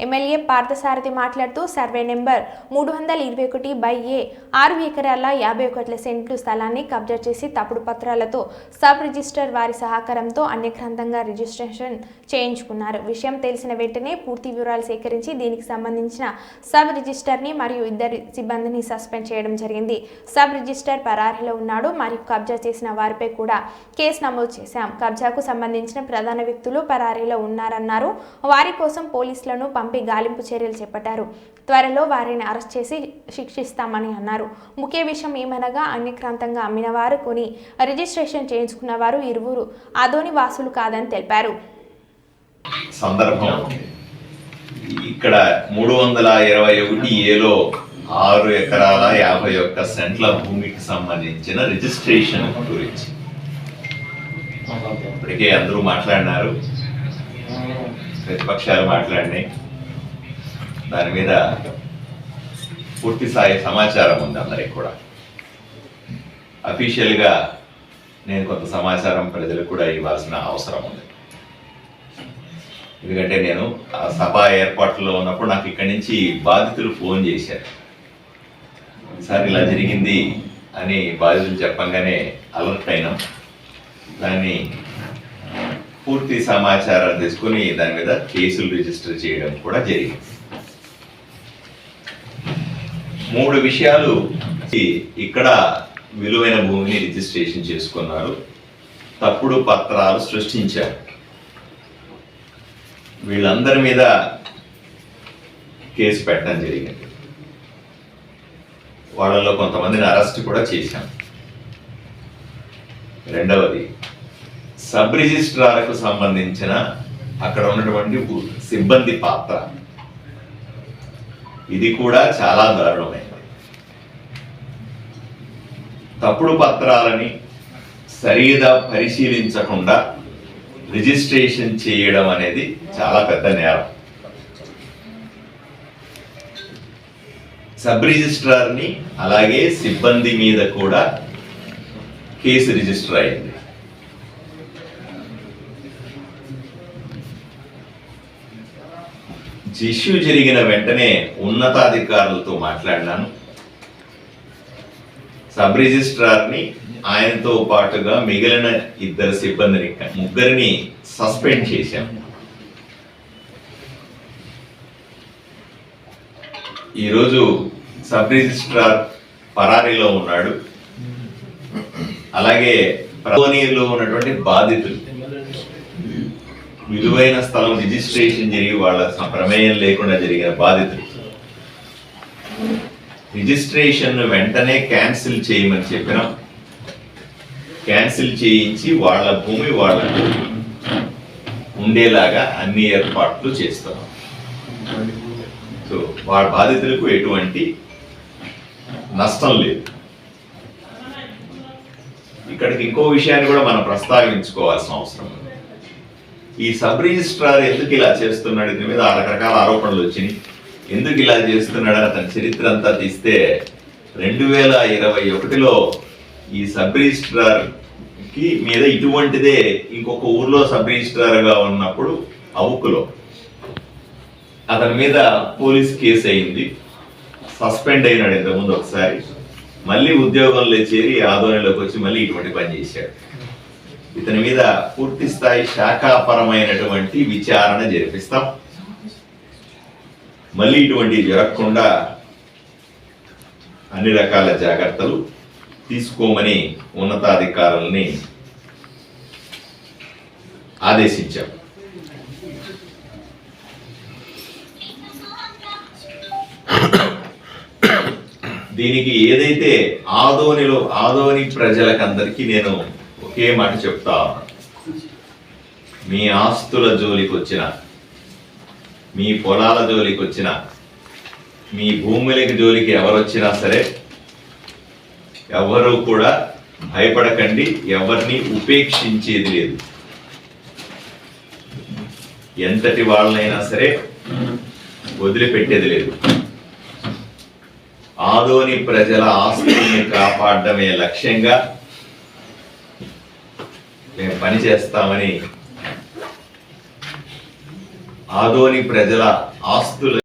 MLA Parthasarathi మాట్లాడుతూ survey number మూడు వందల ఇరవై ఒకటి బై ఏ. ఆరు ఎకరాల యాభై ఒకట్ల సెంట్లు స్థలాన్ని కబ్జా చేసి తప్పుడు పత్రాలతో సబ్ రిజిస్టర్ వారి సహకారంతో అన్యక్రాంతంగా రిజిస్ట్రేషన్ చేయించుకున్నారు. విషయం తెలిసిన వెంటనే పూర్తి వివరాలు సేకరించి దీనికి సంబంధించిన సబ్ రిజిస్టర్ని మరియు ఇద్దరు సిబ్బందిని సస్పెండ్ చేయడం జరిగింది. సబ్ రిజిస్టర్ పరారీలో ఉన్నాడు మరియు కబ్జా చేసిన వారిపై కూడా కేసు నమోదు చేశాం. కబ్జాకు సంబంధించిన ప్రధాన వ్యక్తులు పరారీలో ఉన్నారన్నారు. వారి కోసం పోలీసులను పంపి గాలింపు చర్యలు చేపట్టారు. త్వరలో వారిని అరెస్ట్ చేసి శిక్షిస్తామని అన్నారు. ముఖ్య విషయం ఏమనగా అన్యక్రాంతంగా అమ్మినవారు కొని రిజిస్ట్రేషన్ చేయించుకున్న వారు ఇరువురు. ఆదోని వాసులు కాదని తెలిపారు. సందర్భం. ఇక్కడ మూడు వందల ఇరవై ఒకటి ఏలో ఆరు ఎకరాల యాభై ఒక్క సెంట్ల భూమికి సంబంధించిన రిజిస్ట్రేషన్ గురించి. ఇప్పటికే అందరూ మాట్లాడినారు. ప్రతిపక్షాలు మాట్లాడినాయి. దాని మీద పూర్తి స్థాయి సమాచారం ఉంది అందరికి కూడా. అఫీషియల్గా నేను కొంత సమాచారం ప్రజలకు కూడా ఇవ్వాల్సిన అవసరం ఉంది. ఎందుకంటే నేను ఆ సభ ఏర్పాట్లో ఉన్నప్పుడు నాకు ఇక్కడి నుంచి బాధితులు ఫోన్ చేశారు. సార్ ఇలా జరిగింది అని బాధితులు చెప్పంగానే అలర్ట్ అయినాం. దాన్ని పూర్తి సమాచారం తీసుకుని దాని మీద కేసులు రిజిస్టర్ చేయడం కూడా జరిగింది. మూడు విషయాలు ఇక్కడ విలువైన భూమిని రిజిస్ట్రేషన్ చేసుకున్నారు. తప్పుడు పత్రాలు సృష్టించారు. వీళ్ళందరి మీద కేసు పెట్టడం జరిగింది. వాళ్ళలో కొంతమందిని అరెస్ట్ కూడా చేశాం. రెండవది సబ్ రిజిస్ట్రార్కు సంబంధించిన అక్కడ ఉన్నటువంటి సిబ్బంది పాత్ర. ఇది కూడా చాలా దారుణమైనది తప్పుడు పత్రాలని సరిగా పరిశీలించకుండా రిజిస్ట్రేషన్ చేయడం అనేది చాలా పెద్ద నేరం. సబ్ రిజిస్ట్రార్ని అలాగే సిబ్బంది మీద కూడా కేసు రిజిస్టర్ అయింది. ఇష్యూ జరిగిన వెంటనే ఉన్నతాధికారులతో మాట్లాడినాను. సబ్ రిజిస్ట్రార్ని ఆయనతో పాటుగా మిగిలిన ఇద్దరు సిబ్బందిని ముగ్గురిని సస్పెండ్ చేశాం. ఈరోజు సబ్ రిజిస్ట్రార్ పరారీలో ఉన్నాడు. అలాగే ప్రవనీలో ఉన్నటువంటి బాధితులు. విలువైన స్థలం రిజిస్ట్రేషన్ జరిగి వాళ్ళ ప్రమేయం లేకుండా జరిగిన బాధితులు రిజిస్ట్రేషన్ వెంటనే క్యాన్సిల్ చేయమని చెప్పినాం. క్యాన్సిల్ చేయించి వాళ్ళ భూమి వాళ్ళకు ఉండేలాగా అన్ని ఏర్పాట్లు చేస్తున్నాం సో వాళ్ళ బాధితులకు ఎటువంటి నష్టం లేదు. ఇక్కడికి ఇంకో విషయాన్ని కూడా మనం ప్రస్తావించుకోవాల్సిన అవసరం ఉంది. ఈ సబ్ రిజిస్ట్రార్ ఎందుకు ఇలా చేస్తున్నాడు? దీని మీద రకరకాల ఆరోపణలు వచ్చినాయి. ఎందుకు ఇలా చేస్తున్నాడు అతని చరిత్ర అంతా తీస్తే రెండు వేల ఇరవై ఒకటిలో ఈ సబ్ రిజిస్ట్రార్కి మీద ఇటువంటిదే ఇంకొక ఊర్లో సబ్ రిజిస్ట్రార్గా ఉన్నప్పుడు అవుకులో అతని మీద పోలీస్ కేసు అయింది. సస్పెండ్ అయినాడు ఇంతకుముందు ఒకసారి. మళ్ళీ ఉద్యోగంలో చేరి ఆధ్వర్యంలోకి వచ్చి మళ్ళీ ఇటువంటి పని చేశాడు. ఇతని మీద పూర్తి స్థాయి శాఖాపరమైనటువంటి విచారణ జరిపిస్తాం. మళ్ళీ ఇటువంటి జరగకుండా అన్ని రకాల జాగ్రత్తలు తీసుకోమని ఉన్నతాధికారుల్ని ఆదేశించాం. దీనికి ఏదైతే ఆదోనిలో ఆదోని ప్రజలకందరికీ నేను ఒకే మాట చెప్తా మీ ఆస్తుల జోలికి వచ్చిన మీ పొలాల జోలికి వచ్చిన మీ భూములకి జోలికి ఎవరు వచ్చినా సరే ఎవరు కూడా భయపడకండి ఎవరిని ఉపేక్షించేది లేదు. ఎంతటి వాళ్ళనైనా సరే వదిలిపెట్టేది లేదు. ఆదోని ప్రజల ఆస్తుల్ని కాపాడడమే లక్ష్యంగా మేము పని చేస్తామని ఆదోని ప్రజల ఆస్తుల